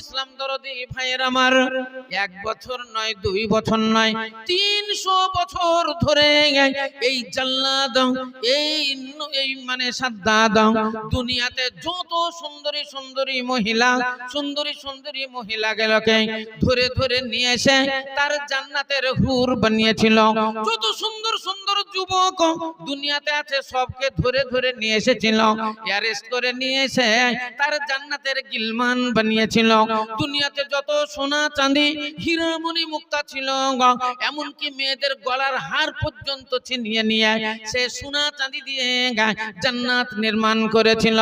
ইসলাম দরদি ভাইয়ের আমার। এক বছর নয়, দুই বছর নয়, তিনশো বছর ধরে এই জাল্লাদ, এই মানে সাদ্দাদ, দুনিয়াতে যত সুন্দরী সুন্দরী মহিলা, সুন্দরী সুন্দরী মহিলা গেলকে ধরে ধরে নিয়ে এসে তার জান্নাতের হুর বানিয়েছিল। যত সুন্দর সুন্দর যুবক দুনিয়াতে আছে, সবকে ধরে ধরে নিয়ে এসেছিল। অ্যারেস্ট করে নিয়ে এসে তার জান্নাতের গিলমান বানিয়েছিল। দুনিয়াতে যত সোনা চাঁদি হীরামণি মুক্তা ছিল এমনকি মেয়েদের গলার হার পর্যন্ত ছিনিয়ে নিয়ে সে সোনা চাঁদি দিয়ে জান্নাত নির্মাণ করেছিল।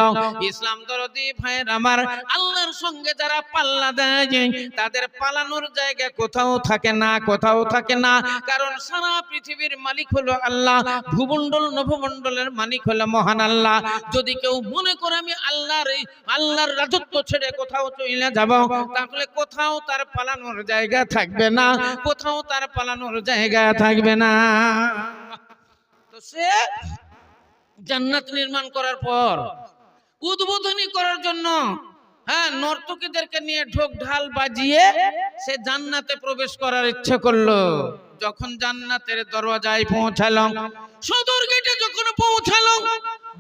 ইসলাম দরদি ভাইয়ের আমার আল্লাহর সঙ্গে যারা পাল্লা দেয়, তাদের পালানোর জায়গা কোথাও থাকে না, কোথাও থাকে না। কারণ সারা পৃথিবীর মালিক হলো আল্লাহ, ভূমণ্ডল নভমণ্ডলের মালিক হলো মহান আল্লাহ। যদি কেউ মনে করে আমি আল্লাহর আল্লাহর রাজত্ব ছেড়ে কোথাও চলে যাব। তাহলে কোথাও তার পালানোর জায়গা থাকবে না। কোথাও তার পালানোর জায়গা থাকবে না। তো সে জান্নাত নির্মাণ করার পর, উদ্বোধনী করার জন্য হ্যাঁ নর্তকীদেরকে নিয়ে ঢোক ঢাল বাজিয়ে সে জান্নাতে প্রবেশ করার ইচ্ছে করল। যখন জান্নাতের দরওয়াজায় পৌঁছালাম সদর গেটে যখন পৌঁছালাম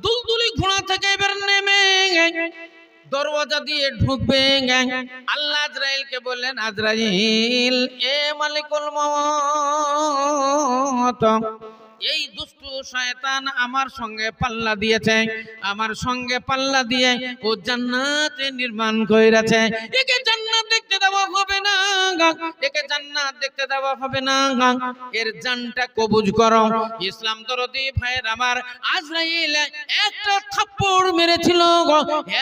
দুলদুলি ঘোড়া থেকে এবার নেমে দরওয়াজা দিয়ে ঢুকবে আল্লাহ আজরাইলকে বললেন, আজরাইল, এ মালিকুল এই দুষ্টু শয়তান আমার সঙ্গে পাল্লা দিয়েছে, আমার সঙ্গে পাল্লা দিয়ে ও জান্নাতে নির্মাণ কইরাছে। একে জান্নাত দেখতে দেওয়া হবে না একে জান্নাত দেখতে দেওয়া হবে না এর জানটা কবুজ করো। ইসলাম দরদি ভাইয়ের আমার আজরাইল একটা থাপ্পড় মেরেছিল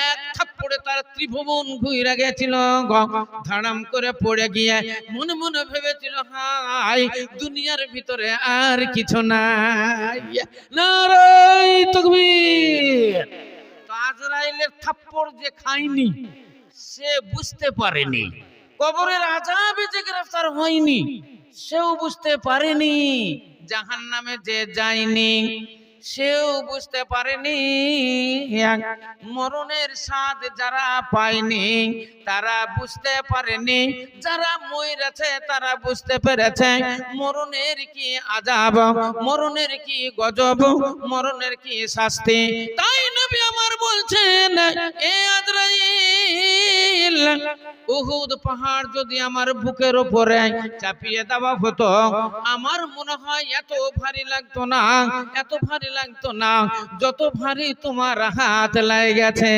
এক থাপ্পড়ে তার ত্রিভুবন ঘুরে গেছিল গো ধাড়াম করে পড়ে গিয়ে মনে মনে ভেবেছিল হাই দুনিয়ার ভিতরে আর কিছু নাই। নারাই তকবীর। আজরাইলের থাপ্পড় যে খায়নি, সে বুঝতে পারেনি। কবরের আজাবে যে গ্রেফতার হয়নি, সেও বুঝতে পারেনি। জাহান নামে যে যায়নি সেও বুঝতে পারেনি। মরণের স্বাদ যারা পায়নি, তারা বুঝতে পারেনি। যারা মরেছে, তারা বুঝতে পেরেছে, মরণের কি আজাব মরণের কি গজব, মরণের কি শাস্তি। তাই নবী আমার বলছেন, এ আজরাইল উহুদ পাহাড় যদি আমার বুকের উপরে চাপিয়ে দেওয়া হতো, আমার মনে হয় এত ভারী লাগতো না, এত ভারী লাগতো না, যত ভারী তোমার হাত লাগে গেছে